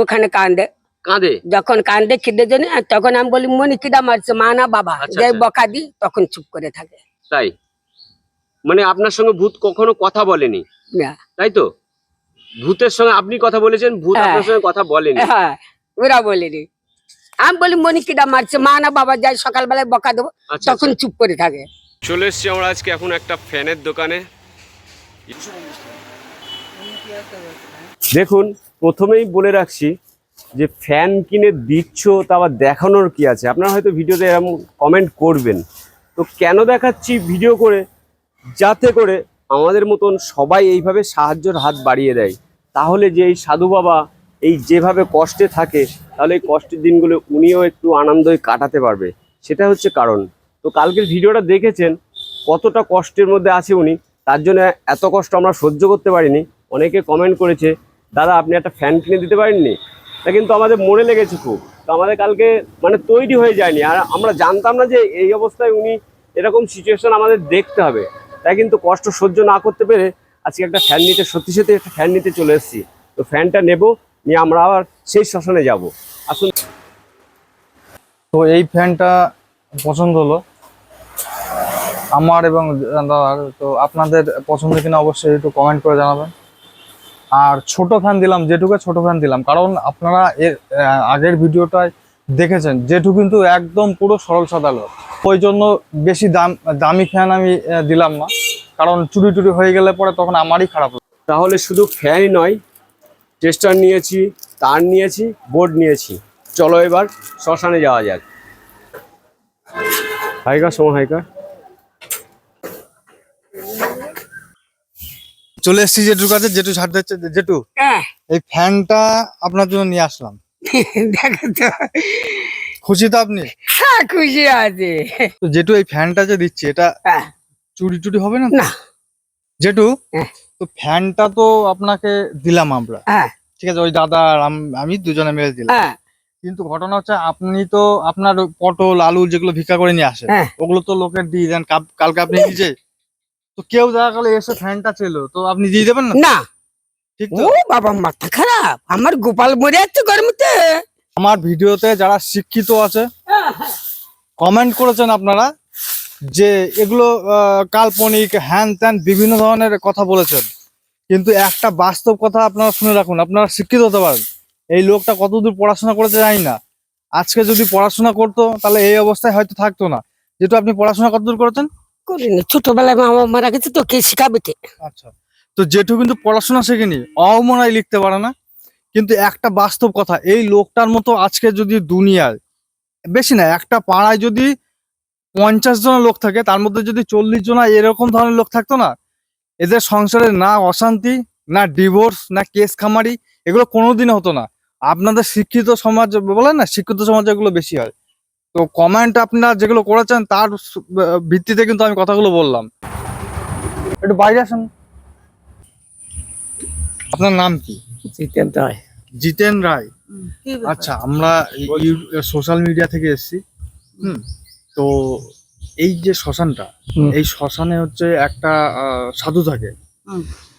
ওখানে কান্দে কাঁদে? যখন কান্দে খিদে জন্য তখন আমি বলি মনি কিদা মারছে মা না বাবা আচ্ছা, যে আচ্ছা। বকা দি তখন চুপ করে থাকে। তাই? মানে আপনার সঙ্গে ভূত কখনো কথা বলেনি? তাই তো? ভূতের সঙ্গে আপনি কথা বলেছেন ভূত হ্যাঁ। আপনার সঙ্গে কথা বলেনি। হ্যাঁ ওরা বলেনি। আমি বলি মনি কিদা মারছে মা না বাবা যাই সকালবেলায় বকা দেবো। আচ্ছা। তখন চুপ করে থাকে। চলে এসছি আমরা আজকে এখন একটা ফ্যানের দোকানে। দেখুন প্রথমেই বলে রাখছি যে ফ্যান কিনে দিচ্ছ তা আবার দেখানোর কি আছে? আপনারা হয়তো ভিডিওতে এরকম কমেন্ট করবেন। তো কেন দেখাচ্ছি ভিডিও করে? যাতে করে আমাদের মতন সবাই এইভাবে সাহায্যের হাত বাড়িয়ে দেয়। তাহলে যে এই সাধু বাবা এই যেভাবে কষ্টে থাকে, তাহলে এই কষ্টের দিনগুলো উনিও একটু আনন্দই কাটাতে পারবে। সেটা হচ্ছে কারণ। তো কালকের ভিডিওটা দেখেছেন, কতটা কষ্টের মধ্যে আছে উনি, তার জন্য এত কষ্ট আমরা সহ্য করতে পারিনি। অনেকে কমেন্ট করেছে দাদা, আপনি একটা ফ্যান কিনে দিতে পারেননি? তা কিন্তু আমাদের মনে লেগেছে খুব। তো আমাদের কালকে মানে তৈরি হয়ে যায়নি। আর আমরা জানতাম না যে এই অবস্থায় উনি এরকম সিচুয়েশন আমাদের দেখতে হবে। তাই কিন্তু কষ্ট সহ্য না করতে পেরে আজকে একটা ফ্যান নিতে, সত্যি সত্যি একটা ফ্যান নিতে চলে এসেছি। তো ফ্যানটা নেব, নিয়ে আমরা আবার সেই শ্মশানে যাব। আসুন। তো এই ফ্যানটা পছন্দ হলো। আমার এবং দাদার, তো আপনাদের পছন্দ কিনা অবশ্যই একটু কমেন্ট করে জানাবেন। আর ছোট ফ্যান দিলাম যেটুকু ছোট ফ্যান দিলাম। কারণ আপনারা এর আগের ভিডিওটায় দেখেছেন যেটু কিন্তু একদম পুরো সরল সাদা লোক। ওই জন্য বেশি দাম দামি ফ্যান আমি দিলাম না। কারণ চুরি টুরি হয়ে গেলে পরে তখন আমারই খারাপ। তাহলে শুধু ফ্যানই নয় টেস্টার নিয়েছি তার নিয়েছি বোর্ড নিয়েছি। চলো এবার শ্মশানে যাওয়া যাক। হাইকা সময় হাইকা চলে এসেছি জেঠুর কাছে। জেঠু ছাড়তে হচ্ছে। জেঠু হ্যাঁ। এই ফ্যানটা আপনার জন্য নিয়ে আসলাম। দেখো তো। খুশি তো আপনি? হ্যাঁ খুশি আছে। তো জেঠু এই ফ্যানটা যে দিচ্ছি এটা হ্যাঁ। চুরি টুরি হবে না? না। হ্যাঁ। তো ফ্যানটা তো আপনাকে দিলাম আমরা। ঠিক আছে ওই দাদা আর আমি দুজনে মিলে দিলাম। কিন্তু ঘটনা হচ্ছে আপনি তো আপনার পটল আলু যেগুলো ভিক্ষা করে নিয়ে আসেন। ওগুলো তো লোকের দিয়ে দেন। কালকে আপনি নিজে তো কেউ দেখা গেলে এসে ফ্যানটা ছিল তো আপনি দিয়ে দেবেন না? না। ঠিক ও বাবা মাথা খারাপ। আমার গোপাল মরে যাচ্ছে গরমতে। আমার ভিডিওতে যারা শিক্ষিত আছে কমেন্ট করেছেন আপনারা যে এগুলো কাল্পনিক হ্যান ত্যান বিভিন্ন ধরনের কথা বলেছেন। কিন্তু একটা বাস্তব কথা আপনারা শুনে রাখুন আপনারা শিক্ষিত হতে পারেন। এই লোকটা কতদূর পড়াশোনা করেছে জানি না। আজকে যদি পড়াশোনা করতো তাহলে এই অবস্থায় হয়তো থাকতো না। যেহেতু আপনি পড়াশোনা কতদূর করেছেন? করিনি। ছোটবেলায় মামা মারা গেছে তো, কে শিখাবে কে? আচ্ছা। তো যেটু কিন্তু পড়াশোনা শেখেনি অমনায় লিখতে পারে না। কিন্তু একটা বাস্তব কথা, এই লোকটার মতো আজকে যদি দুনিয়ায়, বেশি না, একটা পাড়ায় যদি পঞ্চাশ জন লোক থাকে, তার মধ্যে যদি চল্লিশ জন এরকম ধরনের লোক থাকতো না, এদের সংসারে না অশান্তি, না ডিভোর্স, না কেস খামারি, এগুলো কোনোদিনও হতো না। আপনাদের শিক্ষিত সমাজ বলেন না, শিক্ষিত সমাজ এগুলো বেশি হয়। তো কমেন্ট আপনারা যেগুলো করেছেন তার ভিত্তিতে কিন্তু আমি কথাগুলো বললাম। একটু বাইরে আসুন। আপনার নাম কি? জিতেন রায়। জিতেন রায়। আচ্ছা আমরা সোশ্যাল মিডিয়া থেকে এসেছি। হুম তো এই যে শ্মশানটা এই শ্মশানে হচ্ছে একটা সাধু থাকে।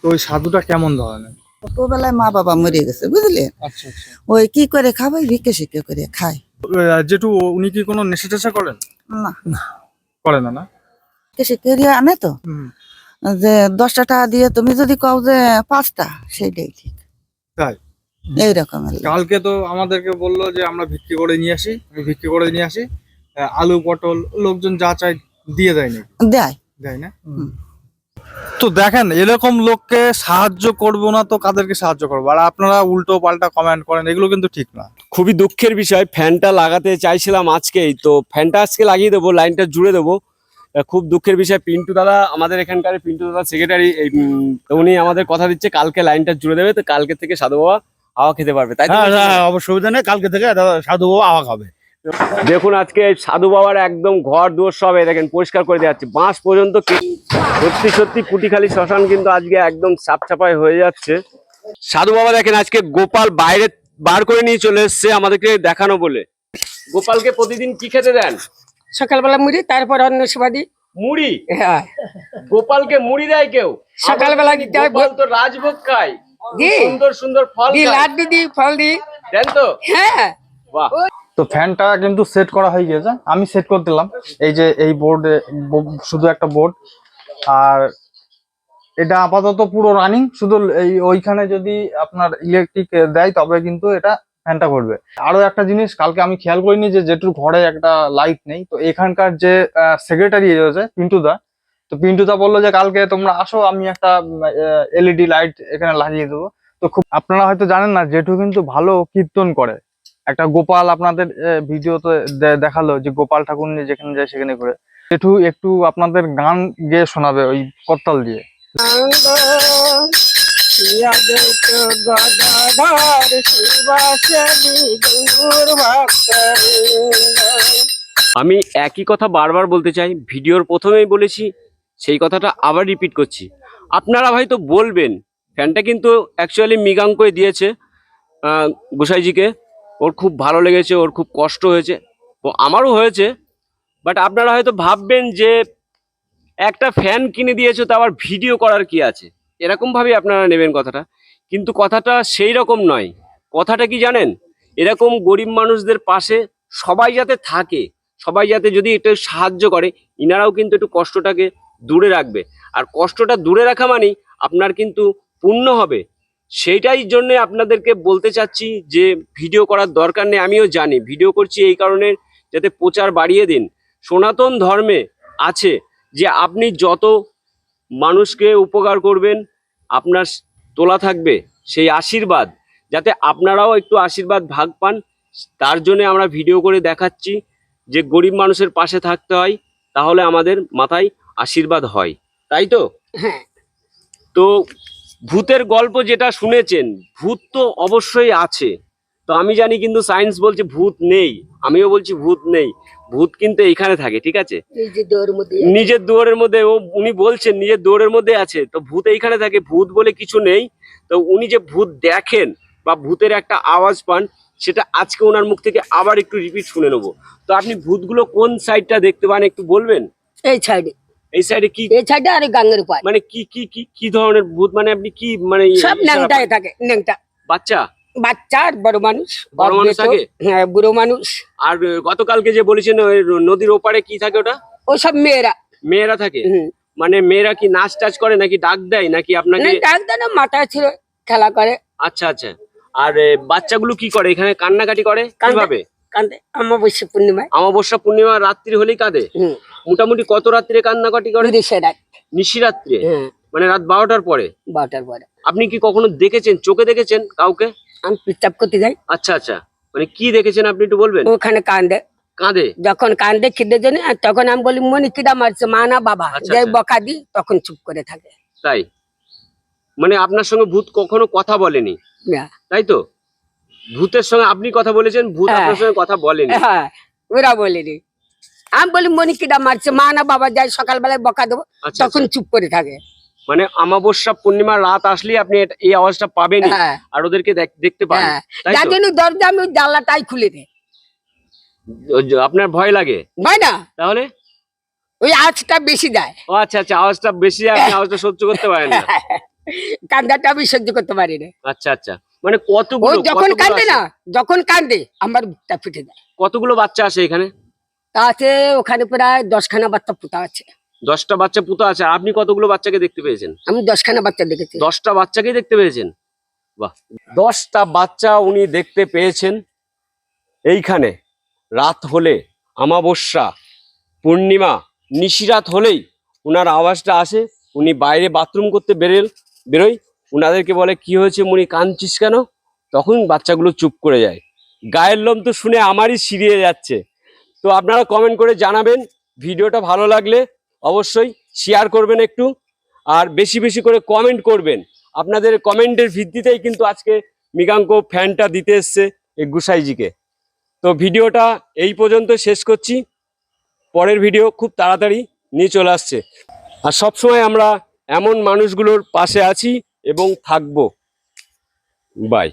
তো ওই সাধুটা কেমন ধরনের? ছোটবেলায় মা বাবা মরে গেছে বুঝলে? আচ্ছা আচ্ছা। ওই কি করে খাবে? ভিক্ষে শিক্ষে করে খায়। যেটু উনি কি কোনো নেশা টেশা করেন? না। করে না না? ভিক্ষে শিক্ষে দিয়ে আনে তো। যে দশটা টাকা দিয়ে তুমি যদি কও যে পাঁচটা সেইটাই ঠিক। তাই? এইরকম কালকে তো আমাদেরকে বলল যে আমরা বিক্রি করে নিয়ে আসি আমি বিক্রি করে নিয়ে আসি। আলু পটল লোকজন যা চাই দিয়ে দেয় নাকি? দেয়। দেয় না। তো দেখেন এরকম লোককে সাহায্য করব না তো কাদেরকে সাহায্য করব? আর আপনারা উল্টো পাল্টা কমেন্ট করেন এগুলো কিন্তু ঠিক না। খুবই দুঃখের বিষয় ফ্যানটা লাগাতে চাইছিলাম আজকেই তো ফ্যানটা আজকে লাগিয়ে দেবো লাইনটা জুড়ে দেবো। খুব দুঃখের বিষয় পিন্টু দাদা আমাদের এখানকার পিন্টু দাদা সেক্রেটারি উনি আমাদের কথা দিচ্ছে কালকে লাইনটা জুড়ে দেবে তো কালকে থেকে সাধু বাবা হাওয়া খেতে পারবে তাই? হ্যাঁ হ্যাঁ অসুবিধা নেই কালকে থেকে সাধু বাবা আওয়া খাবে দেখুন আজকে সাধু বাবার একদম ঘর দুয়ার সব দেখেন পরিষ্কার করে দেওয়া হচ্ছে বাঁশ পর্যন্ত সত্যি সত্যি কুটিখালি শ্মশান কিন্তু আজকে একদম সাপ চাপাই হয়ে যাচ্ছে। সাধু বাবা দেখেন আজকে গোপাল বাইরে বার করে নিয়ে চলে এসছে আমাদেরকে দেখানো বলে। গোপালকে প্রতিদিন কি খেতে দেন? সকালবেলা মুড়ি তারপর অন্য সেবা দিই মুড়ি? হ্যাঁ। গোপালকে মুড়ি দেয় কেউ? সকালবেলা গোপাল তো রাজভোগ খায়। সুন্দর সুন্দর ফল দি। লাড্ডু দি ফল দি। দেন তো? হ্যাঁ। বাহ। তো ফ্যানটা কিন্তু সেট করা হয়ে গেছে আমি সেট করে দিলাম। এই যে এই বোর্ডে শুধু একটা বোর্ড আর এটা আপাতত পুরো রানিং শুধু এই ওইখানে যদি আপনার ইলেকট্রিক দেয়, তবে কিন্তু এটা ফ্যানটা করবে। আরও একটা জিনিস, কালকে আমি খেয়াল করিনি যে যেটুকু ঘরে একটা লাইট নেই। তো এখানকার যে সেক্রেটারি রয়েছে, পিন্টুদা। তো পিন্টুদা বলল যে, কালকে তোমরা আসো, আমি একটা এলইডি লাইট এখানে লাগিয়ে দেবো। তো খুব, আপনারা হয়তো জানেন না, জেঠু কিন্তু ভালো কীর্তন করে। একটা গোপাল আপনাদের ভিডিওতে দেখাল যে গোপাল ঠাকুর নিয়ে যেখানে যায় সেখানে করে জেঠু একটু আপনাদের গান গেয়ে শোনাবে ওই করতাল দিয়ে। আমি একই কথা বারবার বলতে চাই, ভিডিওর প্রথমেই বলেছি, সেই কথাটা আবার রিপিট করছি। আপনারা হয়তো বলবেন ফ্যানটা কিন্তু অ্যাকচুয়ালি মৃগাঙ্কই দিয়েছে গোসাইজিকে। ওর খুব ভালো লেগেছে, ওর খুব কষ্ট হয়েছে। ও আমারও হয়েছে বাট আপনারা হয়তো ভাববেন যে একটা ফ্যান কিনে দিয়েছ, তো আবার ভিডিও করার কি আছে? এরকমভাবেই আপনারা নেবেন কথাটা। কিন্তু কথাটা সেই রকম নয়। কথাটা কি জানেন? এরকম গরিব মানুষদের পাশে সবাই যাতে থাকে, সবাই যাতে যদি একটু সাহায্য করে, ইনারাও কিন্তু একটু কষ্টটাকে দূরে রাখবে। আর কষ্টটা দূরে রাখা মানেই আপনার কিন্তু পূর্ণ হবে। সেইটাই জন্য আপনাদেরকে বলতে চাচ্ছি যে ভিডিও করার দরকার নেই আমিও জানি। ভিডিও করছি এই কারণে যাতে প্রচার বাড়িয়ে দিন। সনাতন ধর্মে আছে যে আপনি যত মানুষকে উপকার করবেন আপনার তোলা থাকবে সেই আশীর্বাদ। যাতে আপনারাও একটু আশীর্বাদ ভাগ পান তার জন্য আমরা ভিডিও করে দেখাচ্ছি যে গরিব মানুষের পাশে থাকতে হয় তাহলে আমাদের মাথায় আশীর্বাদ হয়। তাই তো? হ্যাঁ। তো ভূতের গল্প যেটা শুনেছেন ভূত তো অবশ্যই আছে। তো আমি জানি কিন্তু সায়েন্স বলছে ভূত নেই। আমিও বলছি ভূত নেই। ভূত কিন্তু এখানে থাকে ঠিক আছে? নিজের দুয়ারের মধ্যে ও উনি বলছেন নিজের দুয়ারের মধ্যে আছে। তো ভূত এইখানে থাকে ভূত বলে কিছু নেই। তো উনি যে ভূত দেখেন বা ভূতের একটা আওয়াজ পান সেটা আজকে ওনার মুখ থেকে আবার একটু রিপিট শুনে নেব। তো আপনি ভূতগুলো কোন সাইডটা দেখতে পান একটু বলবেন? এই সাইডে এই সাইডে কি এই সাইডে আর গাঙ্গের পায় মানে কি কি কি কি ধরনের ভূত? মানে আপনি কি মানে সব ইশারা ন্যাংটায় থাকে ন্যাংটা। বাচ্চা? বাচ্চা আর বড় মানুষ বড় মানুষ থাকে? হ্যাঁ বুড়ো মানুষ। আর গতকালকে যে বলেছেন ওই নদীর ওপারে কি থাকে ওটা? ওসব মেয়েরা। মেয়েরা থাকে। মানে মেয়েরা কি নাচ টাচ করে নাকি ডাক দেয় নাকি আপনাকে ডাক দেয় না মাথা ছিল খেলা করে। আচ্ছা আচ্ছা। আর বাচ্চাগুলো কি করে? এখানে কান্নাকাটি করে? কীভাবে? কান্দে অমাবস্যা পূর্ণিমায়। অমাবস্যা পূর্ণিমা রাত্রি হলেই কাঁদে? মোটামুটি কত রাত্রে কান্নাকাটি করে তিরিশে রাত। নিশি রাত্রে? হ্যাঁ। মানে রাত বারোটার পরে? বারোটার পরে। আপনি কি কখনো দেখেছেন চোখে দেখেছেন কাউকে? আমি পিচাপ করতে যাই। আচ্ছা আচ্ছা। মানে কি দেখেছেন আপনি একটু বলবেন? ওখানে কান্দে কাঁদে? যখন কান্দে খিদে জন্য তখন আমি বলি মনে কিডা মারছে? মা না বাবা? আচ্ছা, যে আচ্ছা। বকা দি তখন চুপ করে থাকে। তাই? মানে আপনার সঙ্গে ভূত কখনো কথা বলেনি? তাই তো? ভূতের সঙ্গে আপনি কথা বলেছেন ভূত হ্যাঁ। আপনার সঙ্গে কথা বলেনি। হ্যাঁ ওরা বলেনি। আমি বলি মনি কিডা মারছে। মা না বাবা যায় সকালবেলায় বকা দেবো আচ্ছা তখন চুপ করে থাকে। আচ্ছা। মানে অমাবস্যা পূর্ণিমা রাত আসলে আপনি এই আওয়াজটা পাবেন হ্যাঁ। আর ওদেরকে দেখতে পাবেন হ্যাঁ। যার জন্য দরজা আমি জানলাটাই খুলে দেয় আপনার ভয় লাগে? হয় না? তাহলে? ওই আঁচটা বেশি যায়। ও আচ্ছা আচ্ছা আওয়াজটা বেশি যায়, আপনি আওয়াজটা সহ্য করতে পারেন না। কান্দাটা আমি সহ্য করতে পারি না। আচ্ছা আচ্ছা। মানে কতগুলো যখন কান্দে না যখন কান্দে আমার বুকটা ফেটে যায়। কতগুলো বাচ্চা আসে এখানে? তা আছে ওখানে প্রায় দশখানা বাচ্চা পোতা আছে। দশটা বাচ্চা পুতো আছে। আপনি কতগুলো বাচ্চাকে দেখতে পেয়েছেন? আমি দশখানা বাচ্চা দেখেছি। দশটা বাচ্চাকেই দেখতে পেয়েছেন? বাহ। দশটা বাচ্চা উনি দেখতে পেয়েছেন। এইখানে রাত হলে আমাবস্যা পূর্ণিমা নিশিরাত হলেই ওনার আওয়াজটা আসে। উনি বাইরে বাথরুম করতে বেরেল বেরোয় উনাদেরকে বলে কি হয়েছে মুনি? কাঁদছিস কেন? তখন বাচ্চাগুলো চুপ করে যায়। গায়ের লোম তো শুনে আমারই সিরিয়ে যাচ্ছে। তো আপনারা কমেন্ট করে জানাবেন। ভিডিওটা ভালো লাগলে অবশ্যই শেয়ার করবেন একটু আর বেশি বেশি করে কমেন্ট করবেন। আপনাদের কমেন্টের ভিত্তিতেই কিন্তু আজকে মৃগাঙ্ক ফ্যানটা দিতে এসছে গুসাইজিকে। তো ভিডিওটা এই পর্যন্ত শেষ করছি। পরের ভিডিও খুব তাড়াতাড়ি নিয়ে চলে আসছে। আর সবসময় আমরা এমন মানুষগুলোর পাশে আছি এবং থাকব। বাই